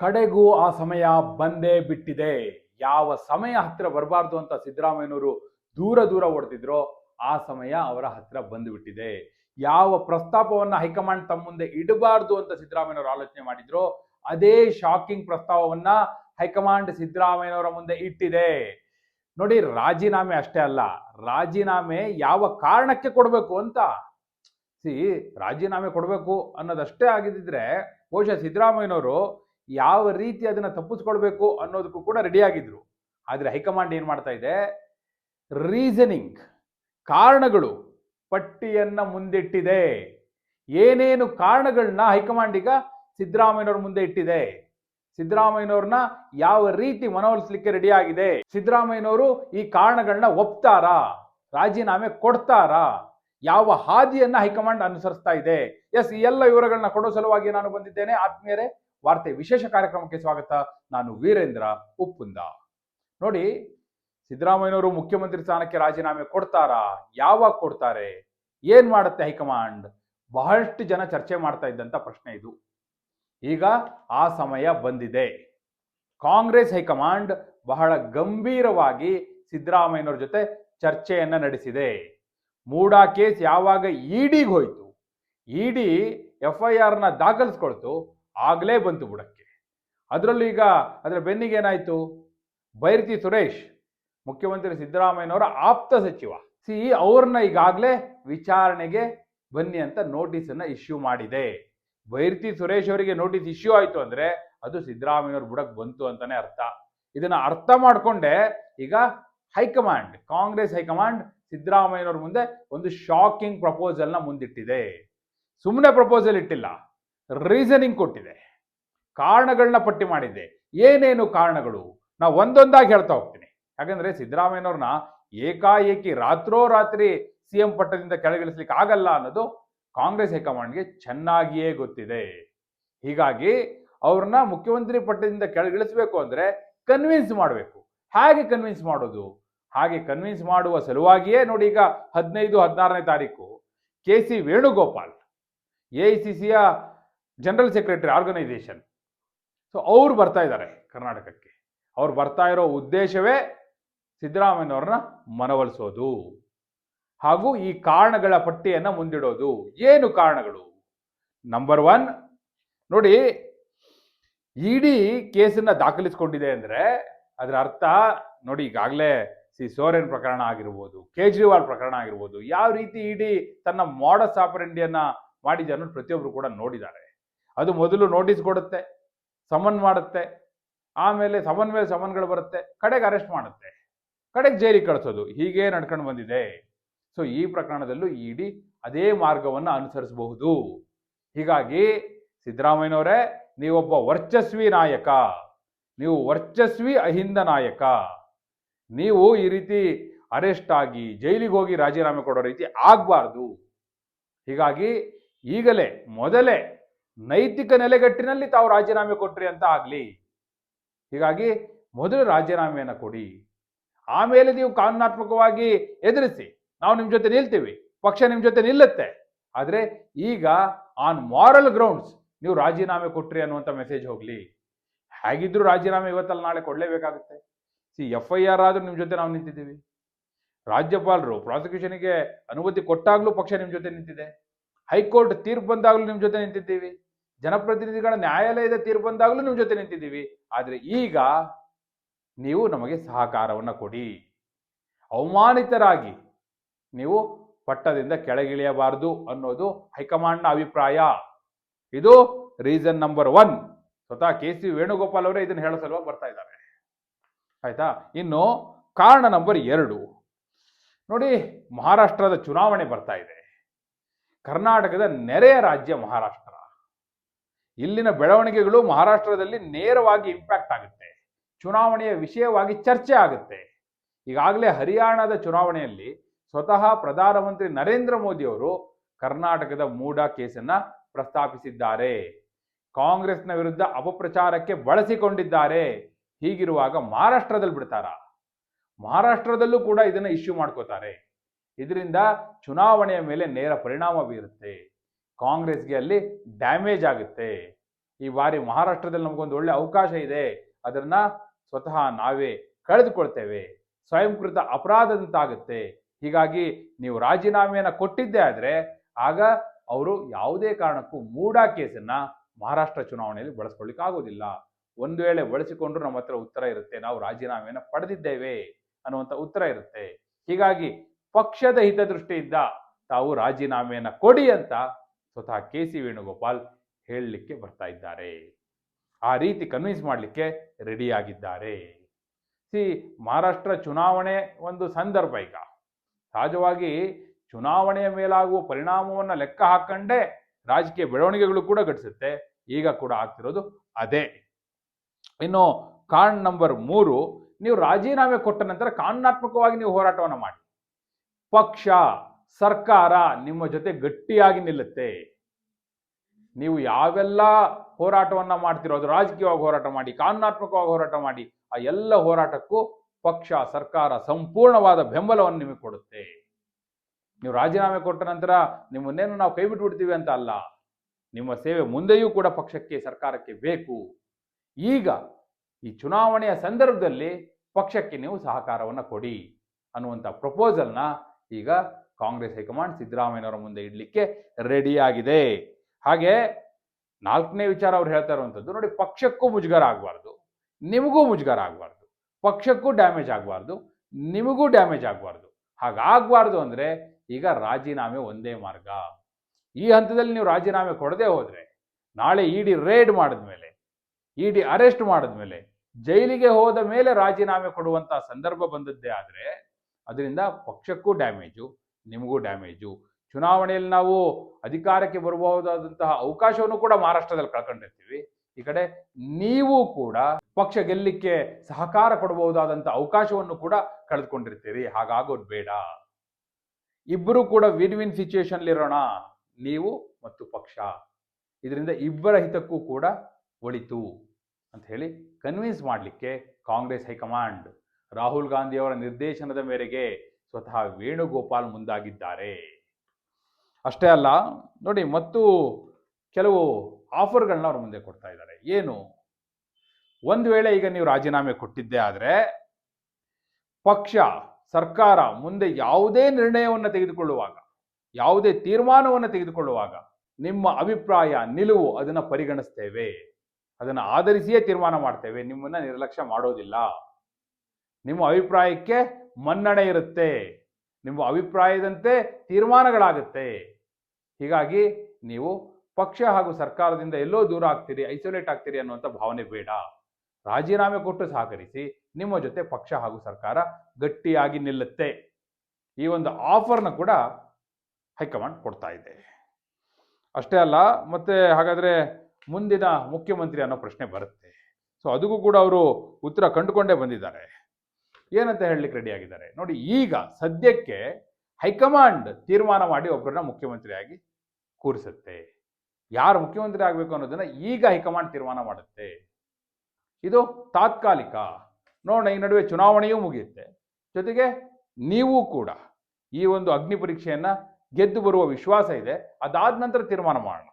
ಕಡೆಗೂ ಆ ಸಮಯ ಬಂದೇ ಬಿಟ್ಟಿದೆ. ಯಾವ ಸಮಯ ಹತ್ರ ಬರಬಾರ್ದು ಅಂತ ಸಿದ್ದರಾಮಯ್ಯನವರು ದೂರ ದೂರ ಓಡ್ತಿದ್ರೋ ಆ ಸಮಯ ಅವರ ಹತ್ರ ಬಂದು ಬಿಟ್ಟಿದೆ ಯಾವ ಪ್ರಸ್ತಾಪವನ್ನ ಹೈಕಮಾಂಡ್ ತಮ್ಮ ಮುಂದೆ ಇಡಬಾರ್ದು ಅಂತ ಸಿದ್ದರಾಮಯ್ಯನವರು ಆಲೋಚನೆ ಮಾಡಿದ್ರೋ ಅದೇ ಶಾಕಿಂಗ್ ಪ್ರಸ್ತಾವವನ್ನ ಹೈಕಮಾಂಡ್ ಸಿದ್ದರಾಮಯ್ಯನವರ ಮುಂದೆ ಇಟ್ಟಿದೆ. ನೋಡಿ, ರಾಜೀನಾಮೆ ಅಷ್ಟೇ ಅಲ್ಲ, ರಾಜೀನಾಮೆ ಯಾವ ಕಾರಣಕ್ಕೆ ಕೊಡಬೇಕು ಅಂತ? ಸಿ, ರಾಜೀನಾಮೆ ಕೊಡಬೇಕು ಅನ್ನೋದಷ್ಟೇ ಆಗಿದ್ದಿದ್ರೆ ಬಹುಶಃ ಸಿದ್ದರಾಮಯ್ಯನವರು ಯಾವ ರೀತಿ ಅದನ್ನ ತಪ್ಪಿಸ್ಕೊಳ್ಬೇಕು ಅನ್ನೋದಕ್ಕೂ ಕೂಡ ರೆಡಿ ಆಗಿದ್ರು. ಆದ್ರೆ ಹೈಕಮಾಂಡ್ ಏನ್ ಮಾಡ್ತಾ ಇದೆ? ರೀಸನಿಂಗ್ ಕಾರಣಗಳು ಪಟ್ಟಿಯನ್ನ ಮುಂದಿಟ್ಟಿದೆ. ಏನೇನು ಕಾರಣಗಳನ್ನ ಹೈಕಮಾಂಡ್ ಈಗ ಸಿದ್ದರಾಮಯ್ಯನವ್ರ ಮುಂದೆ ಇಟ್ಟಿದೆ? ಸಿದ್ದರಾಮಯ್ಯನವ್ರನ್ನ ಯಾವ ರೀತಿ ಮನವೊಲಿಸ್ಲಿಕ್ಕೆ ರೆಡಿ ಆಗಿದೆ? ಸಿದ್ದರಾಮಯ್ಯನವರು ಈ ಕಾರಣಗಳನ್ನ ಒಪ್ತಾರಾ? ರಾಜೀನಾಮೆ ಕೊಡ್ತಾರಾ? ಯಾವ ಹಾದಿಯನ್ನ ಹೈಕಮಾಂಡ್ ಅನುಸರಿಸ್ತಾ ಇದೆ? ಎಸ್ ಈ ಎಲ್ಲ ವಿವರಗಳನ್ನ ಕೊಡೋ ಸಲುವಾಗಿ ನಾನು ಬಂದಿದ್ದೇನೆ. ಆತ್ಮೀಯರೇ ವಾರ್ತೆ ವಿಶೇಷ ಕಾರ್ಯಕ್ರಮಕ್ಕೆ ಸ್ವಾಗತ. ನಾನು ವೀರೇಂದ್ರ ಉಪ್ಪುಂದ. ನೋಡಿ, ಸಿದ್ದರಾಮಯ್ಯನವರು ಮುಖ್ಯಮಂತ್ರಿ ಸ್ಥಾನಕ್ಕೆ ರಾಜೀನಾಮೆ ಕೊಡ್ತಾರಾ? ಯಾವಾಗ ಕೊಡ್ತಾರೆ? ಏನ್ ಮಾಡುತ್ತೆ ಹೈಕಮಾಂಡ್? ಬಹಳಷ್ಟು ಜನ ಚರ್ಚೆ ಮಾಡ್ತಾ ಇದ್ದಂತ ಪ್ರಶ್ನೆ ಇದು. ಈಗ ಆ ಸಮಯ ಬಂದಿದೆ. ಕಾಂಗ್ರೆಸ್ ಹೈಕಮಾಂಡ್ ಬಹಳ ಗಂಭೀರವಾಗಿ ಸಿದ್ದರಾಮಯ್ಯನವ್ರ ಜೊತೆ ಚರ್ಚೆಯನ್ನ ನಡೆಸಿದೆ. ಮೂಡಾ ಕೇಸ್ ಯಾವಾಗ ಇಡಿಗೆ ಹೋಯ್ತು? ಇಡಿ ಎಫ್ ಐ ಆರ್ನ ದಾಖಲಿಸ್ಕೊಳ್ತು. ಆಗಲೇ ಬಂತು ಬುಡಕ್ಕೆ. ಅದರಲ್ಲೂ ಈಗ ಅದರ ಬೆನ್ನಿಗೆ ಏನಾಯ್ತು? ಬೈರತಿ ಸುರೇಶ್, ಮುಖ್ಯಮಂತ್ರಿ ಸಿದ್ದರಾಮಯ್ಯನವರ ಆಪ್ತ ಸಚಿವ. ಸಿ ಅವ್ರನ್ನ ಈಗಾಗಲೇ ವಿಚಾರಣೆಗೆ ಬನ್ನಿ ಅಂತ ನೋಟಿಸ್ ಅನ್ನ ಇಶ್ಯೂ ಮಾಡಿದೆ. ಬೈರತಿ ಸುರೇಶ್ ಅವರಿಗೆ ನೋಟಿಸ್ ಇಶ್ಯೂ ಆಯಿತು ಅಂದ್ರೆ ಅದು ಸಿದ್ದರಾಮಯ್ಯವ್ರ ಬುಡಕ್ಕೆ ಬಂತು ಅಂತಾನೆ ಅರ್ಥ. ಇದನ್ನ ಅರ್ಥ ಮಾಡ್ಕೊಂಡೆ ಈಗ ಹೈಕಮಾಂಡ್, ಕಾಂಗ್ರೆಸ್ ಹೈಕಮಾಂಡ್ ಸಿದ್ದರಾಮಯ್ಯನವ್ರ ಮುಂದೆ ಒಂದು ಶಾಕಿಂಗ್ ಪ್ರಪೋಸಲ್ನ ಮುಂದಿಟ್ಟಿದೆ. ಸುಮ್ಮನೆ ಪ್ರಪೋಸಲ್ ಇಟ್ಟಿಲ್ಲ. ರೀಸನಿಂಗ್ ಕೊಟ್ಟಿದೆ ಕಾರಣಗಳನ್ನ ಪಟ್ಟಿ ಮಾಡಿದೆ. ಏನೇನು ಕಾರಣಗಳು? ನಾವು ಒಂದೊಂದಾಗಿ ಹೇಳ್ತಾ ಹೋಗ್ತೀನಿ. ಯಾಕಂದ್ರೆ ಸಿದ್ದರಾಮಯ್ಯನವ್ರನ್ನ ಏಕಾಏಕಿ ರಾತ್ರೋರಾತ್ರಿ ಸಿ ಎಂ ಪಟ್ಟದಿಂದ ಕೆಳಗಿಳಿಸ್ಲಿಕ್ಕೆ ಆಗಲ್ಲ ಅನ್ನೋದು ಕಾಂಗ್ರೆಸ್ ಹೈಕಮಾಂಡ್ಗೆ ಚೆನ್ನಾಗಿಯೇ ಗೊತ್ತಿದೆ. ಹೀಗಾಗಿ ಅವ್ರನ್ನ ಮುಖ್ಯಮಂತ್ರಿ ಪಟ್ಟದಿಂದ ಕೆಳಗಿಳಿಸ್ಬೇಕು ಅಂದ್ರೆ ಕನ್ವಿನ್ಸ್ ಮಾಡಬೇಕು. ಹೇಗೆ ಕನ್ವಿನ್ಸ್ ಮಾಡೋದು? ಹಾಗೆ ಕನ್ವಿನ್ಸ್ ಮಾಡುವ ಸಲುವಾಗಿಯೇ ನೋಡಿ ಈಗ ಹದಿನೈದು, ಹದಿನಾರನೇ ತಾರೀಕು K C Venugopal, A I C ಸಿಯ ಜನರಲ್ ಸೆಕ್ರೆಟರಿ ಆರ್ಗನೈಸೇಷನ್ ಸೊ ಅವ್ರು ಬರ್ತಾ ಇದ್ದಾರೆ ಕರ್ನಾಟಕಕ್ಕೆ. ಅವ್ರು ಬರ್ತಾ ಇರೋ ಉದ್ದೇಶವೇ ಸಿದ್ದರಾಮಯ್ಯನವ್ರನ್ನ ಮನವೊಲಿಸೋದು. ಹಾಗೂ ಈ ಕಾರಣಗಳ ಪಟ್ಟಿಯನ್ನು ಮುಂದಿಡೋದು. ಏನು ಕಾರಣಗಳು? ನಂಬರ್ ಒನ್ ನೋಡಿ, ಇಡಿ ಕೇಸನ್ನ ದಾಖಲಿಸಿಕೊಂಡಿದೆ ಅಂದರೆ ಅದರ ಅರ್ಥ ನೋಡಿ, ಈಗಾಗಲೇ ಸಿ ಸೋರೆನ್ ಪ್ರಕರಣ ಆಗಿರ್ಬೋದು, ಕೇಜ್ರಿವಾಲ್ ಪ್ರಕರಣ ಆಗಿರ್ಬೋದು, ಯಾವ ರೀತಿ ಇಡಿ ತನ್ನ ಮಾಡಸ್ ಆಪರೆಂಡಿಯನ್ನ ಮಾಡಿದೆ ಅನ್ನೋದು ಪ್ರತಿಯೊಬ್ಬರು ಕೂಡ ನೋಡಿದ್ದಾರೆ. ಅದು ಮೊದಲು ನೋಟಿಸ್ ಕೊಡುತ್ತೆ, ಸಮನ್ ಮಾಡುತ್ತೆ, ಆಮೇಲೆ ಸಮನ್ ಮೇಲೆ ಸಮನ್ಗಳು ಬರುತ್ತೆ, ಕಡೆಗೆ ಅರೆಸ್ಟ್ ಮಾಡುತ್ತೆ, ಕಡೆಗೆ ಜೈಲಿಗೆ ಕಳಿಸೋದು, ಹೀಗೆ ನಡ್ಕೊಂಡು ಬಂದಿದೆ. ಸೊ ಈ ಪ್ರಕರಣದಲ್ಲೂ ಇಡಿ ಅದೇ ಮಾರ್ಗವನ್ನು ಅನುಸರಿಸಬಹುದು. ಹೀಗಾಗಿ ಸಿದ್ದರಾಮಯ್ಯನವರೇ, ನೀವೊಬ್ಬ ವರ್ಚಸ್ವಿ ನಾಯಕ, ನೀವು ವರ್ಚಸ್ವಿ ಅಹಿಂದ ನಾಯಕ, ನೀವು ಈ ರೀತಿ ಅರೆಸ್ಟ್ ಆಗಿ ಜೈಲಿಗೆ ಹೋಗಿ ರಾಜೀನಾಮೆ ಕೊಡೋ ರೀತಿ ಆಗಬಾರ್ದು. ಹೀಗಾಗಿ ಈಗಲೇ ಮೊದಲೇ ನೈತಿಕ ನೆಲೆಗಟ್ಟಿನಲ್ಲಿ ತಾವು ರಾಜೀನಾಮೆ ಕೊಟ್ರಿ ಅಂತ ಆಗಲಿ. ಹೀಗಾಗಿ ಮೊದಲು ರಾಜೀನಾಮೆಯನ್ನು ಕೊಡಿ. ಆಮೇಲೆ ನೀವು ಕಾನೂನಾತ್ಮಕವಾಗಿ ಎದುರಿಸಿ. ನಾವು ನಿಮ್ಮ ಜೊತೆ ನಿಲ್ತೀವಿ. ಪಕ್ಷ ನಿಮ್ಮ ಜೊತೆ ನಿಲ್ಲುತ್ತೆ. ಆದರೆ ಈಗ ಆನ್ ಮಾರಲ್ ಗ್ರೌಂಡ್ಸ್ ನೀವು ರಾಜೀನಾಮೆ ಕೊಟ್ರಿ ಅನ್ನುವಂಥ ಮೆಸೇಜ್ ಹೋಗಲಿ. ಹೇಗಿದ್ರು ರಾಜೀನಾಮೆ ಇವತ್ತಲ್ಲಿ, ನಾಳೆ ಕೊಡಲೇಬೇಕಾಗುತ್ತೆ. ಸಿ ಎಫ್ ಐ ಆರ್ ಆದರೂ ನಿಮ್ಮ ಜೊತೆ ನಾವು ನಿಂತಿದ್ದೀವಿ. ರಾಜ್ಯಪಾಲರು ಪ್ರಾಸಿಕ್ಯೂಷನ್ಗೆ ಅನುಮತಿ ಕೊಟ್ಟಾಗಲೂ ಪಕ್ಷ ನಿಮ್ಮ ಜೊತೆ ನಿಂತಿದೆ. ಹೈಕೋರ್ಟ್ ತೀರ್ಪು ಬಂದಾಗಲೂ ನಿಮ್ಮ ಜೊತೆ ನಿಂತಿದ್ದೀವಿ. ಜನಪ್ರತಿನಿಧಿಗಳ ನ್ಯಾಯಾಲಯದ ತೀರ್ಪು ಬಂದಾಗಲೂ ನಿಮ್ಮ ಜೊತೆ ನಿಂತಿದ್ದೀವಿ. ಆದರೆ ಈಗ ನೀವು ನಮಗೆ ಸಹಕಾರವನ್ನು ಕೊಡಿ. ಅವಮಾನಿತರಾಗಿ ನೀವು ಪಟ್ಟದಿಂದ ಕೆಳಗಿಳಿಯಬಾರದು ಅನ್ನೋದು ಹೈಕಮಾಂಡ್ನ ಅಭಿಪ್ರಾಯ. ಇದು ರೀಸನ್ ನಂಬರ್ ಒನ್. ಸ್ವತಃ ಕೆ ಸಿ ವೇಣುಗೋಪಾಲ್ ಅವರೇ ಇದನ್ನು ಹೇಳೋ ಸಲುವಾಗಿ ಬರ್ತಾ ಇದ್ದಾರೆ. ಆಯ್ತಾ? ಇನ್ನು ಕಾರಣ ನಂಬರ್ ಎರಡು. ನೋಡಿ, ಮಹಾರಾಷ್ಟ್ರದ ಚುನಾವಣೆ ಬರ್ತಾ ಇದೆ. ಕರ್ನಾಟಕದ ನೆರೆಯ ರಾಜ್ಯ ಮಹಾರಾಷ್ಟ್ರ. ಇಲ್ಲಿನ ಬೆಳವಣಿಗೆಗಳು ಮಹಾರಾಷ್ಟ್ರದಲ್ಲಿ ನೇರವಾಗಿ ಇಂಪ್ಯಾಕ್ಟ್ ಆಗುತ್ತೆ. ಚುನಾವಣೆಯ ವಿಷಯವಾಗಿ ಚರ್ಚೆ ಆಗುತ್ತೆ. ಈಗಾಗಲೇ ಹರಿಯಾಣದ ಚುನಾವಣೆಯಲ್ಲಿ ಸ್ವತಃ ಪ್ರಧಾನಮಂತ್ರಿ ನರೇಂದ್ರ ಮೋದಿ ಅವರು ಕರ್ನಾಟಕದ ಮೂಡ ಕೇಸನ್ನ ಪ್ರಸ್ತಾಪಿಸಿದ್ದಾರೆ. ಕಾಂಗ್ರೆಸ್ನ ವಿರುದ್ಧ ಅಪಪ್ರಚಾರಕ್ಕೆ ಬಳಸಿಕೊಂಡಿದ್ದಾರೆ. ಹೀಗಿರುವಾಗ ಮಹಾರಾಷ್ಟ್ರದಲ್ಲಿ ಬಿಡ್ತಾರ? ಮಹಾರಾಷ್ಟ್ರದಲ್ಲೂ ಕೂಡ ಇದನ್ನ ಇಶ್ಯೂ ಮಾಡ್ಕೋತಾರೆ. ಇದರಿಂದ ಚುನಾವಣೆಯ ಮೇಲೆ ನೇರ ಪರಿಣಾಮ ಬೀರುತ್ತೆ. ಕಾಂಗ್ರೆಸ್ಗೆ ಅಲ್ಲಿ ಡ್ಯಾಮೇಜ್ ಆಗುತ್ತೆ. ಈ ಬಾರಿ ಮಹಾರಾಷ್ಟ್ರದಲ್ಲಿ ನಮಗೊಂದು ಒಳ್ಳೆ ಅವಕಾಶ ಇದೆ. ಅದನ್ನ ಸ್ವತಃ ನಾವೇ ಕಳೆದುಕೊಳ್ತೇವೆ. ಸ್ವಯಂಕೃತ ಅಪರಾಧದಂತಾಗುತ್ತೆ. ಹೀಗಾಗಿ ನೀವು ರಾಜೀನಾಮೆಯನ್ನು ಕೊಟ್ಟಿದ್ದೇ ಆದರೆ ಆಗ ಅವರು ಯಾವುದೇ ಕಾರಣಕ್ಕೂ ಮೂಡಾ ಕೇಸನ್ನ ಮಹಾರಾಷ್ಟ್ರ ಚುನಾವಣೆಯಲ್ಲಿ ಬಳಸ್ಕೊಳ್ಳಿಕ್ಕೆ ಆಗೋದಿಲ್ಲ. ಒಂದು ವೇಳೆ ಬಳಸಿಕೊಂಡ್ರು ನಮ್ಮ ಹತ್ರ ಉತ್ತರ ಇರುತ್ತೆ. ನಾವು ರಾಜೀನಾಮೆಯನ್ನು ಪಡೆದಿದ್ದೇವೆ ಅನ್ನುವಂಥ ಉತ್ತರ ಇರುತ್ತೆ. ಹೀಗಾಗಿ ಪಕ್ಷದ ಹಿತದೃಷ್ಟಿಯಿಂದ ತಾವು ರಾಜೀನಾಮೆಯನ್ನು ಕೊಡಿ ಅಂತ ಸ್ವತಃ ಕೆ ಸಿ ವೇಣುಗೋಪಾಲ್ ಹೇಳಲಿಕ್ಕೆ ಬರ್ತಾ ಇದ್ದಾರೆ. ಆ ರೀತಿ ಕನ್ವಿನ್ಸ್ ಮಾಡಲಿಕ್ಕೆ ರೆಡಿಯಾಗಿದ್ದಾರೆ ಸಿ, ಮಹಾರಾಷ್ಟ್ರ ಚುನಾವಣೆ ಒಂದು ಸಂದರ್ಭ ಈಗ. ಸಹಜವಾಗಿ ಚುನಾವಣೆಯ ಮೇಲಾಗುವ ಪರಿಣಾಮವನ್ನು ಲೆಕ್ಕ ಹಾಕೊಂಡೇ ರಾಜಕೀಯ ಬೆಳವಣಿಗೆಗಳು ಕೂಡ ಘಟಿಸುತ್ತೆ. ಈಗ ಕೂಡ ಆಗ್ತಿರೋದು ಅದೇ. ಇನ್ನು ಕಾರ್ಡ್ ನಂಬರ್ ಮೂರು, ನೀವು ರಾಜೀನಾಮೆ ಕೊಟ್ಟ ನಂತರ ಕಾನೂನಾತ್ಮಕವಾಗಿ ನೀವು ಹೋರಾಟವನ್ನು ಮಾಡಿ. ಪಕ್ಷ ಸರ್ಕಾರ ನಿಮ್ಮ ಜೊತೆ ಗಟ್ಟಿಯಾಗಿ ನಿಲ್ಲುತ್ತೆ. ನೀವು ಯಾವೆಲ್ಲ ಹೋರಾಟವನ್ನ ಮಾಡ್ತಿರೋ ಅದು ರಾಜಕೀಯವಾಗಿ ಹೋರಾಟ ಮಾಡಿ, ಕಾನೂನಾತ್ಮಕವಾಗಿ ಹೋರಾಟ ಮಾಡಿ, ಆ ಎಲ್ಲ ಹೋರಾಟಕ್ಕೂ ಪಕ್ಷ, ಸರ್ಕಾರ ಸಂಪೂರ್ಣವಾದ ಬೆಂಬಲವನ್ನು ನಿಮಗೆ ಕೊಡುತ್ತೆ. ನೀವು ರಾಜೀನಾಮೆ ಕೊಟ್ಟ ನಂತರ ನಿಮ್ಮನ್ನೇನು ನಾವು ಕೈ ಬಿಟ್ಬಿಡ್ತೀವಿ ಅಂತ ಅಲ್ಲ, ನಿಮ್ಮ ಸೇವೆ ಮುಂದೆಯೂ ಕೂಡ ಪಕ್ಷಕ್ಕೆ, ಸರ್ಕಾರಕ್ಕೆ ಬೇಕು. ಈಗ ಈ ಚುನಾವಣೆಯ ಸಂದರ್ಭದಲ್ಲಿ ಪಕ್ಷಕ್ಕೆ ನೀವು ಸಹಕಾರವನ್ನು ಕೊಡಿ ಅನ್ನುವಂಥ ಪ್ರಪೋಸಲ್ನ ಈಗ ಕಾಂಗ್ರೆಸ್ ಹೈಕಮಾಂಡ್ ಸಿದ್ದರಾಮಯ್ಯನವರ ಮುಂದೆ ಇಡಲಿಕ್ಕೆ ಆಗಿದೆ. ಹಾಗೆ ನಾಲ್ಕನೇ ವಿಚಾರ ಅವ್ರು ಹೇಳ್ತಾ ಇರುವಂಥದ್ದು, ನೋಡಿ ಪಕ್ಷಕ್ಕೂ ಮುಜುಗರ ಆಗಬಾರ್ದು, ನಿಮಗೂ ಮುಜುಗರ ಆಗಬಾರ್ದು, ಪಕ್ಷಕ್ಕೂ ಡ್ಯಾಮೇಜ್ ಆಗಬಾರ್ದು, ನಿಮಗೂ ಡ್ಯಾಮೇಜ್ ಆಗಬಾರ್ದು. ಹಾಗಾಗಬಾರ್ದು ಅಂದರೆ ಈಗ ರಾಜೀನಾಮೆ ಒಂದೇ ಮಾರ್ಗ. ಈ ಹಂತದಲ್ಲಿ ನೀವು ರಾಜೀನಾಮೆ ಕೊಡದೆ ಹೋದರೆ, ನಾಳೆ ಇಡಿ ರೇಡ್ ಮಾಡಿದ್ಮೇಲೆ, ಇಡಿ ಅರೆಸ್ಟ್ ಮಾಡಿದ್ಮೇಲೆ, ಜೈಲಿಗೆ ಹೋದ ಮೇಲೆ ರಾಜೀನಾಮೆ ಕೊಡುವಂಥ ಸಂದರ್ಭ ಬಂದದ್ದೇ ಆದರೆ, ಅದರಿಂದ ಪಕ್ಷಕ್ಕೂ ಡ್ಯಾಮೇಜು ನಿಮಗೂ ಡ್ಯಾಮೇಜು. ಚುನಾವಣೆಯಲ್ಲಿ ನಾವು ಅಧಿಕಾರಕ್ಕೆ ಬರಬಹುದಾದಂತಹ ಅವಕಾಶವನ್ನು ಕೂಡ ಮಹಾರಾಷ್ಟ್ರದಲ್ಲಿ ಕಳ್ಕೊಂಡಿರ್ತೀವಿ. ಈ ಕಡೆ ನೀವು ಕೂಡ ಪಕ್ಷ ಗೆಲ್ಲಿಕ್ಕೆ ಸಹಕಾರ ಕೊಡಬಹುದಾದಂತಹ ಅವಕಾಶವನ್ನು ಕೂಡ ಕಳೆದುಕೊಂಡಿರ್ತೀರಿ. ಹಾಗಾಗೋದು ಬೇಡ. ಇಬ್ಬರು ಕೂಡ ವಿನ್ ವಿನ್ ಸಿಚುಯೇಷನ್ ಇರೋಣ. ನೀವು ಮತ್ತು ಪಕ್ಷ. ಇದರಿಂದ ಇಬ್ಬರ ಹಿತಕ್ಕೂ ಕೂಡ ಒಳಿತು ಅಂತ ಹೇಳಿ ಕನ್ವಿನ್ಸ್ ಮಾಡಲಿಕ್ಕೆ ಕಾಂಗ್ರೆಸ್ ಹೈಕಮಾಂಡ್. ರಾಹುಲ್ ಗಾಂಧಿ ಅವರ ನಿರ್ದೇಶನದ ಮೇರೆಗೆ ಸ್ವತಃ ವೇಣುಗೋಪಾಲ್ ಮುಂದಾಗಿದ್ದಾರೆ. ಅಷ್ಟೇ ಅಲ್ಲ, ನೋಡಿ ಮತ್ತು ಕೆಲವು ಆಫರ್ಗಳನ್ನ ಅವ್ರ ಮುಂದೆ ಕೊಡ್ತಾ ಇದ್ದಾರೆ. ಏನು? ಒಂದು ವೇಳೆ ಈಗ ನೀವು ರಾಜೀನಾಮೆ ಕೊಟ್ಟಿದ್ದೇ ಆದರೆ ಪಕ್ಷ, ಸರ್ಕಾರ ಮುಂದೆ ಯಾವುದೇ ನಿರ್ಣಯವನ್ನು ತೆಗೆದುಕೊಳ್ಳುವಾಗ, ಯಾವುದೇ ತೀರ್ಮಾನವನ್ನು ತೆಗೆದುಕೊಳ್ಳುವಾಗ ನಿಮ್ಮ ಅಭಿಪ್ರಾಯ, ನಿಲುವು ಅದನ್ನು ಪರಿಗಣಿಸ್ತೇವೆ. ಅದನ್ನು ಆಧರಿಸಿಯೇ ತೀರ್ಮಾನ ಮಾಡ್ತೇವೆ. ನಿಮ್ಮನ್ನ ನಿರ್ಲಕ್ಷ್ಯ ಮಾಡೋದಿಲ್ಲ. ನಿಮ್ಮ ಅಭಿಪ್ರಾಯಕ್ಕೆ ಮನ್ನಣೆ ಇರುತ್ತೆ. ನಿಮ್ಮ ಅಭಿಪ್ರಾಯದಂತೆ ತೀರ್ಮಾನಗಳಾಗುತ್ತೆ. ಹೀಗಾಗಿ ನೀವು ಪಕ್ಷ ಹಾಗೂ ಸರ್ಕಾರದಿಂದ ಎಲ್ಲೋ ದೂರ ಆಗ್ತೀರಿ, ಐಸೋಲೇಟ್ ಆಗ್ತೀರಿ ಅನ್ನುವಂಥ ಭಾವನೆ ಬೇಡ. ರಾಜೀನಾಮೆ ಕೊಟ್ಟು ಸಹಕರಿಸಿ ನಿಮ್ಮ ಜೊತೆ ಪಕ್ಷ ಹಾಗೂ ಸರ್ಕಾರ ಗಟ್ಟಿಯಾಗಿ ನಿಲ್ಲುತ್ತೆ. ಈ ಒಂದು ಆಫರ್ನ ಕೂಡ ಹೈಕಮಾಂಡ್ ಕೊಡ್ತಾ ಇದೆ. ಅಷ್ಟೇ ಅಲ್ಲ, ಮತ್ತೆ ಹಾಗಾದ್ರೆ ಮುಂದಿನ ಮುಖ್ಯಮಂತ್ರಿ ಅನ್ನೋ ಪ್ರಶ್ನೆ ಬರುತ್ತೆ. ಸೊ ಅದಕ್ಕೂ ಕೂಡ ಅವರು ಉತ್ತರ ಕಂಡುಕೊಂಡೇ ಬಂದಿದ್ದಾರೆ. ಏನಂತ ಹೇಳಲಿಕ್ಕೆ ರೆಡಿ ಆಗಿದ್ದಾರೆ? ನೋಡಿ, ಈಗ ಸದ್ಯಕ್ಕೆ ಹೈಕಮಾಂಡ್ ತೀರ್ಮಾನ ಮಾಡಿ ಒಬ್ಬರನ್ನ ಮುಖ್ಯಮಂತ್ರಿಯಾಗಿ ಕೂರಿಸುತ್ತೆ. ಯಾರು ಮುಖ್ಯಮಂತ್ರಿ ಆಗಬೇಕು ಅನ್ನೋದನ್ನ ಈಗ ಹೈಕಮಾಂಡ್ ತೀರ್ಮಾನ ಮಾಡುತ್ತೆ. ಇದು ತಾತ್ಕಾಲಿಕ. ನೋಡೋಣ, ಈ ನಡುವೆ ಚುನಾವಣೆಯೂ ಮುಗಿಯುತ್ತೆ. ಜೊತೆಗೆ ನೀವು ಕೂಡ ಈ ಒಂದು ಅಗ್ನಿ ಪರೀಕ್ಷೆಯನ್ನ ಗೆದ್ದು ಬರುವ ವಿಶ್ವಾಸ ಇದೆ. ಅದಾದ ನಂತರ ತೀರ್ಮಾನ ಮಾಡೋಣ.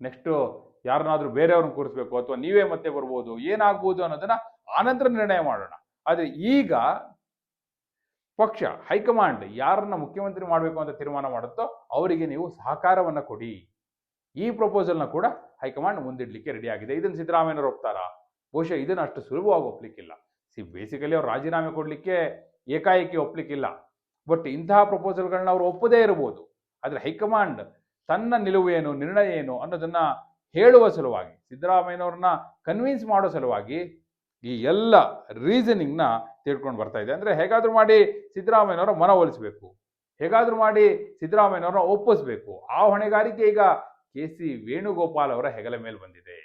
ನೆಕ್ಸ್ಟು ಯಾರನ್ನಾದ್ರೂ ಬೇರೆಯವ್ರನ್ನ ಕೂರಿಸ್ಬೇಕು ಅಥವಾ ನೀವೇ ಮತ್ತೆ ಬರ್ಬೋದು, ಏನಾಗ್ಬೋದು ಅನ್ನೋದನ್ನ ಆನಂತರ ನಿರ್ಣಯ ಮಾಡೋಣ. ಆದರೆ ಈಗ ಪಕ್ಷ, ಹೈಕಮಾಂಡ್ ಯಾರನ್ನ ಮುಖ್ಯಮಂತ್ರಿ ಮಾಡಬೇಕು ಅಂತ ತೀರ್ಮಾನ ಮಾಡುತ್ತೋ ಅವರಿಗೆ ನೀವು ಸಹಕಾರವನ್ನು ಕೊಡಿ. ಈ ಪ್ರಪೋಸಲ್ನ ಕೂಡ ಹೈಕಮಾಂಡ್ ಮುಂದಿಡ್ಲಿಕ್ಕೆ ರೆಡಿ ಆಗಿದೆ. ಇದನ್ನು ಸಿದ್ದರಾಮಯ್ಯನವರು ಒಪ್ತಾರಾ? ಬಹುಶಃ ಇದನ್ನು ಅಷ್ಟು ಸುಲಭವಾಗಿ ಒಪ್ಲಿಕ್ಕಿಲ್ಲ. ಸಿ ಬೇಸಿಕಲಿ ಅವ್ರು ರಾಜೀನಾಮೆ ಕೊಡಲಿಕ್ಕೆ ಏಕಾಏಕಿ ಒಪ್ಲಿಕ್ಕಿಲ್ಲ. ಬಟ್ ಇಂತಹ ಪ್ರಪೋಸಲ್ಗಳನ್ನ ಅವರು ಒಪ್ಪದೇ ಇರಬಹುದು ಆದರೆ ಹೈಕಮಾಂಡ್ ತನ್ನ ನಿಲುವು ಏನು, ನಿರ್ಣಯ ಏನು ಅನ್ನೋದನ್ನ ಹೇಳುವ ಸಲುವಾಗಿ, ಸಿದ್ದರಾಮಯ್ಯನವ್ರನ್ನ ಕನ್ವಿನ್ಸ್ ಮಾಡೋ ಸಲುವಾಗಿ ಈ ಎಲ್ಲ ರೀಸನಿಂಗ್ನ ತಿಳ್ಕೊಂಡು ಬರ್ತಾ ಇದೆ. ಅಂದರೆ ಹೇಗಾದರೂ ಮಾಡಿ ಸಿದ್ದರಾಮಯ್ಯನವರ ಮನವೊಲಿಸಬೇಕು ಹೇಗಾದರೂ ಮಾಡಿ ಸಿದ್ದರಾಮಯ್ಯನವರನ್ನ ಒಪ್ಪಿಸ್ಬೇಕು. ಆ ಹೊಣೆಗಾರಿಕೆ ಈಗ ಕೆ ಸಿ ವೇಣುಗೋಪಾಲ್ ಅವರ ಹೆಗಲ ಮೇಲೆ ಬಂದಿದೆ.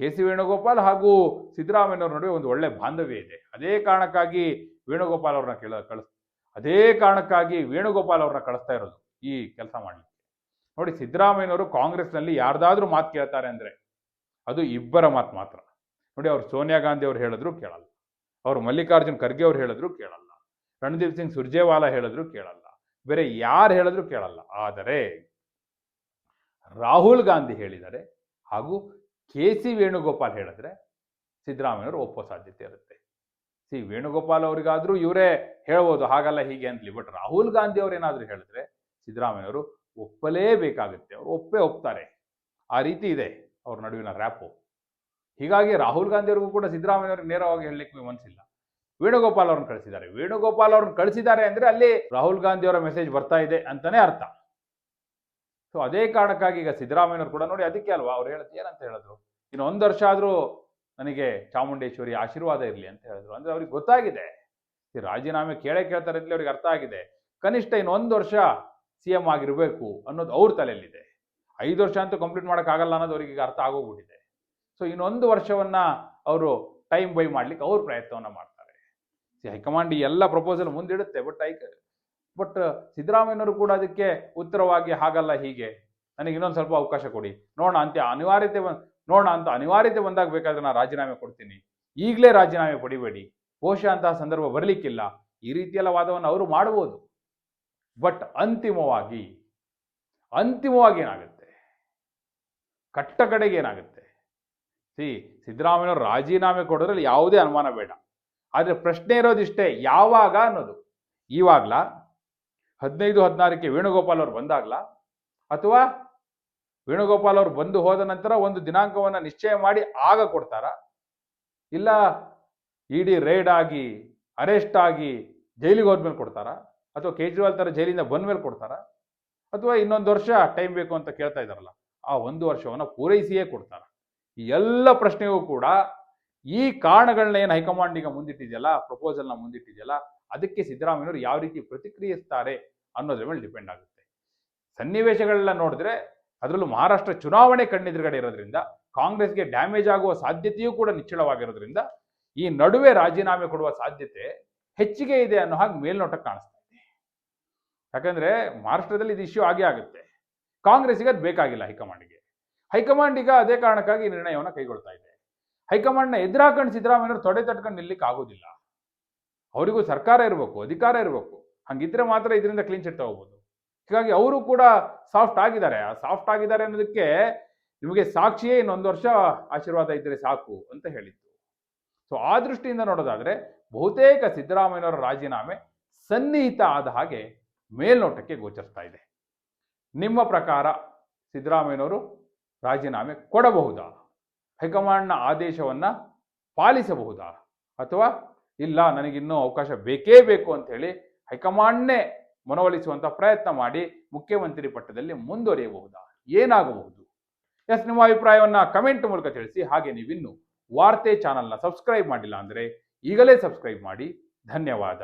ಕೆ ಸಿ ವೇಣುಗೋಪಾಲ್ ಹಾಗೂ ಸಿದ್ದರಾಮಯ್ಯನವ್ರ ನಡುವೆ ಒಂದು ಒಳ್ಳೆ ಬಾಂಧವ್ಯ ಇದೆ. ಅದೇ ಕಾರಣಕ್ಕಾಗಿ ವೇಣುಗೋಪಾಲ್ ಅವ್ರನ್ನ ಕೇಳ ಕಳಿಸ್, ಅದೇ ಕಾರಣಕ್ಕಾಗಿ ವೇಣುಗೋಪಾಲ್ ಅವ್ರನ್ನ ಕಳಿಸ್ತಾ ಇರೋದು ಈ ಕೆಲಸ ಮಾಡಲಿಕ್ಕೆ. ನೋಡಿ ಸಿದ್ದರಾಮಯ್ಯನವರು ಕಾಂಗ್ರೆಸ್ನಲ್ಲಿ ಯಾರ್ದಾದ್ರೂ ಮಾತು ಕೇಳ್ತಾರೆ ಅಂದರೆ ಅದು ಇಬ್ಬರ ಮಾತು ಮಾತ್ರ. ನೋಡಿ ಅವ್ರು ಸೋನಿಯಾ ಗಾಂಧಿ ಅವ್ರು ಹೇಳಿದ್ರು ಕೇಳಲ್ಲ. ಅವ್ರು ಮಲ್ಲಿಕಾರ್ಜುನ್ ಖರ್ಗೆ ಅವ್ರು ಹೇಳಿದ್ರು ಕೇಳಲ್ಲ. ರಣದೀಪ್ ಸಿಂಗ್ ಸುರ್ಜೇವಾಲಾ ಹೇಳಿದ್ರು ಕೇಳಲ್ಲ. ಬೇರೆ ಯಾರು ಹೇಳಿದ್ರು ಕೇಳಲ್ಲ. ಆದರೆ ರಾಹುಲ್ ಗಾಂಧಿ ಹೇಳಿದರೆ ಹಾಗೂ ಕೆ ಸಿ ವೇಣುಗೋಪಾಲ್ ಹೇಳಿದ್ರೆ ಸಿದ್ದರಾಮಯ್ಯವರು ಒಪ್ಪೋ ಸಾಧ್ಯತೆ ಇರುತ್ತೆ. ಸಿ ವೇಣುಗೋಪಾಲ್ ಅವರಿಗಾದರೂ ಇವರೇ ಹೇಳ್ಬೋದು, ಹಾಗಲ್ಲ ಹೀಗೆ ಅಂತಲಿ ಬಟ್ ರಾಹುಲ್ ಗಾಂಧಿ ಅವ್ರು ಏನಾದರೂ ಹೇಳಿದ್ರೆ ಸಿದ್ದರಾಮಯ್ಯವರು ಒಪ್ಪಲೇಬೇಕಾಗುತ್ತೆ. ಅವರು ಒಪ್ಪೇ ಒಪ್ತಾರೆ. ಆ ರೀತಿ ಇದೆ. ಅವ್ರ ನಡುವಿನ ರ್ಯಾಪು. ಹೀಗಾಗಿ ರಾಹುಲ್ ಗಾಂಧಿ ಕೂಡ ಕೂಡ ಸಿದ್ದರಾಮಯ್ಯವ್ರಿಗೆ ನೇರವಾಗಿ ಹೇಳಲಿಕ್ಕೆ ಮನಸ್ಸಿಲ್ಲ ವೇಣುಗೋಪಾಲ್ ಅವ್ರನ್ನ ಕಳಿಸಿದ್ದಾರೆ. ವೇಣುಗೋಪಾಲ್ ಅವ್ರನ್ನ ಕಳಿಸಿದ್ದಾರೆ ಅಂದ್ರೆ ಅಲ್ಲಿ ರಾಹುಲ್ ಗಾಂಧಿ ಅವರ ಮೆಸೇಜ್ ಬರ್ತಾ ಇದೆ ಅಂತಾನೆ ಅರ್ಥ. ಸೊ ಅದೇ ಕಾರಣಕ್ಕಾಗಿ ಈಗ ಸಿದ್ದರಾಮಯ್ಯವ್ರು ಕೂಡ ನೋಡಿ ಅದಕ್ಕೆ ಅಲ್ವಾ ಅವ್ರು ಹೇಳಿದ್ರು ಏನಂತ ಹೇಳಿದ್ರು? ಇನ್ನು ಒಂದು ವರ್ಷ ಆದರೂ ನನಗೆ ಚಾಮುಂಡೇಶ್ವರಿ ಆಶೀರ್ವಾದ ಇರಲಿ ಅಂತ ಹೇಳಿದ್ರು. ಅಂದ್ರೆ ಅವ್ರಿಗೆ ಗೊತ್ತಾಗಿದೆ. ರಾಜೀನಾಮೆ ಕೇಳೇ ಕೇಳ್ತಾರೆ ಅಂತಲೇ ಅವ್ರಿಗೆ ಅರ್ಥ ಆಗಿದೆ. ಕನಿಷ್ಠ ಇನ್ನು ಒಂದು ವರ್ಷ ಸಿ ಎಂ ಆಗಿರಬೇಕು ಅನ್ನೋದು ಅವ್ರ ತಲೆಯಲ್ಲಿದೆ. ಐದು ವರ್ಷ ಅಂತೂ ಕಂಪ್ಲೀಟ್ ಮಾಡೋಕ್ಕಾಗಲ್ಲ ಅನ್ನೋದು ಅವ್ರಿಗೆ ಈಗ ಅರ್ಥ ಆಗೋಗ್ಬಿಟ್ಟಿದೆ. ಸೊ ಇನ್ನೊಂದು ವರ್ಷವನ್ನ ಅವರು ಟೈಮ್ ಬೈ ಮಾಡ್ಲಿಕ್ಕೆ ಅವ್ರು ಪ್ರಯತ್ನವನ್ನ ಮಾಡ್ತಾರೆ. ಸಿ ಹೈಕಮಾಂಡ್ ಈ ಎಲ್ಲ ಪ್ರಪೋಸಲ್ ಮುಂದಿಡುತ್ತೆ ಬಟ್ ಐ ಬಟ್ ಸಿದ್ದರಾಮಯ್ಯನವರು ಕೂಡ ಅದಕ್ಕೆ ಉತ್ತರವಾಗಿ ಹಾಗಲ್ಲ ಹೀಗೆ. ನನಗೆ ಇನ್ನೊಂದು ಸ್ವಲ್ಪ ಅವಕಾಶ ಕೊಡಿ. ನೋಡೋಣ ಅಂತ ಅನಿವಾರ್ಯತೆ ನೋಡೋಣ ಅಂತ ಅನಿವಾರ್ಯತೆ ಬಂದಾಗ ಬೇಕಾದ್ರೆ ನಾನು ರಾಜೀನಾಮೆ ಕೊಡ್ತೀನಿ. ಈಗಲೇ ರಾಜೀನಾಮೆ ಪಡಿಬೇಡಿ. ಬಹುಶಃ ಅಂತಹ ಸಂದರ್ಭ ಬರಲಿಕ್ಕಿಲ್ಲ. ಈ ರೀತಿಯೆಲ್ಲ ವಾದವನ್ನು ಅವರು ಮಾಡಬಹುದು ಬಟ್ ಅಂತಿಮವಾಗಿ ಅಂತಿಮವಾಗಿ ಏನಾಗುತ್ತೆ? ಕಟ್ಟ ಕಡೆಗೆ ಏನಾಗುತ್ತೆ? ಸಿ ಸಿದ್ದರಾಮಯ್ಯವರು ರಾಜೀನಾಮೆ ಕೊಡೋದ್ರಲ್ಲಿ ಯಾವುದೇ ಅನುಮಾನ ಬೇಡ. ಆದರೆ ಪ್ರಶ್ನೆ ಇರೋದಿಷ್ಟೇ, ಯಾವಾಗ ಅನ್ನೋದು. ಇವಾಗ್ಲ ಹದಿನೈದು, ಹದಿನಾರಕ್ಕೆ ವೇಣುಗೋಪಾಲ್ ಅವ್ರು ಬಂದಾಗ್ಲ? ಅಥವಾ ವೇಣುಗೋಪಾಲ್ ಅವ್ರು ಬಂದು ಹೋದ ನಂತರ ಒಂದು ದಿನಾಂಕವನ್ನು ನಿಶ್ಚಯ ಮಾಡಿ ಆಗ ಕೊಡ್ತಾರ? ಇಲ್ಲ ಇಡಿ ರೇಡ್ ಆಗಿ ಅರೆಸ್ಟ್ ಆಗಿ ಜೈಲಿಗೆ ಹೋದ್ಮೇಲೆ ಕೊಡ್ತಾರಾ? ಅಥವಾ ಕೇಜ್ರಿವಾಲ್ ಥರ ಜೈಲಿಂದ ಬಂದ ಮೇಲೆ ಕೊಡ್ತಾರಾ? ಅಥವಾ ಇನ್ನೊಂದು ವರ್ಷ ಟೈಮ್ ಬೇಕು ಅಂತ ಕೇಳ್ತಾ ಇದ್ದಾರಲ್ಲ ಆ ಒಂದು ವರ್ಷವನ್ನು ಪೂರೈಸಿಯೇ ಕೊಡ್ತಾರ? ಈ ಎಲ್ಲ ಪ್ರಶ್ನೆಗೂ ಕೂಡ ಈ ಕಾರಣಗಳನ್ನ ಏನು ಹೈಕಮಾಂಡ್ ಈಗ ಮುಂದಿಟ್ಟಿದೆಯಲ್ಲ, ಪ್ರಪೋಸಲ್ನ ಮುಂದಿಟ್ಟಿದೆಯಲ್ಲ, ಅದಕ್ಕೆ ಸಿದ್ದರಾಮಯ್ಯವರು ಯಾವ ರೀತಿ ಪ್ರತಿಕ್ರಿಯಿಸ್ತಾರೆ ಅನ್ನೋದ್ರ ಮೇಲೆ ಡಿಪೆಂಡ್ ಆಗುತ್ತೆ. ಸನ್ನಿವೇಶಗಳನ್ನ ನೋಡಿದ್ರೆ ಅದರಲ್ಲೂ ಮಹಾರಾಷ್ಟ್ರ ಚುನಾವಣೆ ಕಣ್ಣೆದುರುಗಡೆ ಇರೋದ್ರಿಂದ, ಕಾಂಗ್ರೆಸ್ಗೆ ಡ್ಯಾಮೇಜ್ ಆಗುವ ಸಾಧ್ಯತೆಯೂ ಕೂಡ ನಿಚ್ಚಳವಾಗಿರೋದ್ರಿಂದ, ಈ ನಡುವೆ ರಾಜೀನಾಮೆ ಕೊಡುವ ಸಾಧ್ಯತೆ ಹೆಚ್ಚಿಗೆ ಇದೆ ಅನ್ನೋ ಹಾಗೆ ಮೇಲ್ನೋಟಕ್ಕೆ ಕಾಣಿಸ್ತಾ ಇದೆ. ಯಾಕಂದ್ರೆ ಮಹಾರಾಷ್ಟ್ರದಲ್ಲಿ ಇದು ಇಶ್ಯೂ ಆಗೇ ಆಗುತ್ತೆ. ಕಾಂಗ್ರೆಸ್ಗೆ ಅದು ಬೇಕಾಗಿಲ್ಲ ಹೈಕಮಾಂಡ್ಗೆ. ಹೈಕಮಾಂಡ್ ಈಗ ಅದೇ ಕಾರಣಕ್ಕಾಗಿ ನಿರ್ಣಯವನ್ನು ಕೈಗೊಳ್ತಾ ಇದೆ. ಹೈಕಮಾಂಡ್ನ ಎದುರಾಕೊಂಡು ಸಿದ್ದರಾಮಯ್ಯವರು ತೊಡೆ ತಟ್ಕೊಂಡು ನಿಲ್ಲಿಕ್ಕೆ ಆಗೋದಿಲ್ಲ. ಅವರಿಗೂ ಸರ್ಕಾರ ಇರಬೇಕು, ಅಧಿಕಾರ ಇರಬೇಕು. ಹಂಗಿದ್ರೆ ಮಾತ್ರ ಇದರಿಂದ ಕ್ಲೀನ್ ಚಿಟ್ ತಗೋಬಹುದು ಹೀಗಾಗಿ ಅವರು ಕೂಡ ಸಾಫ್ಟ್ ಆಗಿದ್ದಾರೆ. ಆ ಸಾಫ್ಟ್ ಆಗಿದ್ದಾರೆ ಅನ್ನೋದಕ್ಕೆ ನಿಮಗೆ ಸಾಕ್ಷಿಯೇ ಇನ್ನೊಂದು ವರ್ಷ ಆಶೀರ್ವಾದ ಇದ್ರೆ ಸಾಕು ಅಂತ ಹೇಳಿತ್ತು ಸೊ ಆ ದೃಷ್ಟಿಯಿಂದ ನೋಡೋದಾದ್ರೆ ಬಹುತೇಕ ಸಿದ್ದರಾಮಯ್ಯನವರ ರಾಜೀನಾಮೆ ಸನ್ನಿಹಿತ ಆದ ಹಾಗೆ ಮೇಲ್ನೋಟಕ್ಕೆ ಗೋಚರಿಸ್ತಾ ಇದೆ. ನಿಮ್ಮ ಪ್ರಕಾರ ಸಿದ್ದರಾಮಯ್ಯನವರು ರಾಜೀನಾಮೆ ಕೊಡಬಹುದಾ? ಹೈಕಮಾಂಡ್ನ ಆದೇಶವನ್ನು ಪಾಲಿಸಬಹುದಾ? ಅಥವಾ ಇಲ್ಲ, ನನಗಿನ್ನೂ ಅವಕಾಶ ಬೇಕೇ ಬೇಕು ಅಂತ ಹೇಳಿ ಹೈಕಮಾಂಡ್ನೇ ಮನವೊಲಿಸುವಂಥ ಪ್ರಯತ್ನ ಮಾಡಿ ಮುಖ್ಯಮಂತ್ರಿ ಪಟ್ಟದಲ್ಲಿ ಮುಂದುವರಿಯಬಹುದಾ? ಏನಾಗಬಹುದು? ಎಸ್, ನಿಮ್ಮ ಅಭಿಪ್ರಾಯವನ್ನು ಕಮೆಂಟ್ ಮೂಲಕ ತಿಳಿಸಿ. ಹಾಗೆ ನೀವಿನ್ನು ವಾರ್ತೆ ಚಾನಲ್ನ ಸಬ್ಸ್ಕ್ರೈಬ್ ಮಾಡಿಲ್ಲ ಅಂದರೆ ಈಗಲೇ ಸಬ್ಸ್ಕ್ರೈಬ್ ಮಾಡಿ. ಧನ್ಯವಾದ.